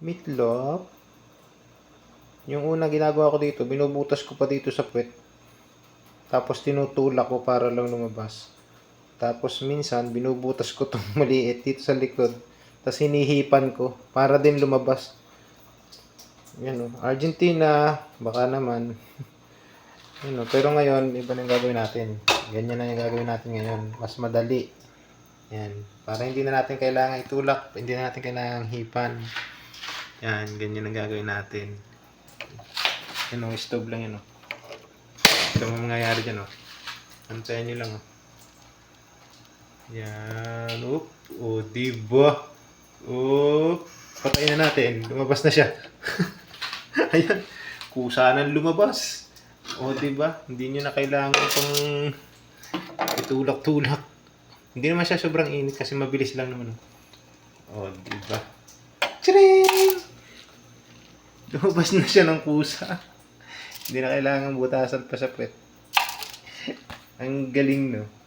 Meatloaf. Yung una ginagawa ko dito, binubutas ko pa dito sa puwet. Tapos tinutulak ko para lang lumabas. Tapos minsan, binubutas ko tong maliit dito sa likod. Tapos hinihipan ko para din lumabas. Yan o. Argentina, baka naman. Yan o. Pero ngayon, iba na yung gagawin natin. Ganyan na yung gagawin natin ngayon. Mas madali. Yan. Para hindi na natin kailangan itulak. Hindi na natin kailangan hipan. Yan. Ganyan ang gagawin natin. Yan o. Stove lang yan o. Ito ang mangyayari dyan o. Antayin nyo lang o. Yan. Oop. O, diba? O, patayin na natin. Lumabas na siya. Ayan. Kusa nang lumabas. O, diba? Hindi nyo na kailangan pang itulak-tulak. Hindi naman siya sobrang init kasi mabilis lang naman. O, diba? Tcharing! Lumabas na siya ng kusa. Hindi na kailangan butasan pa sa puwet. Ang galing, no?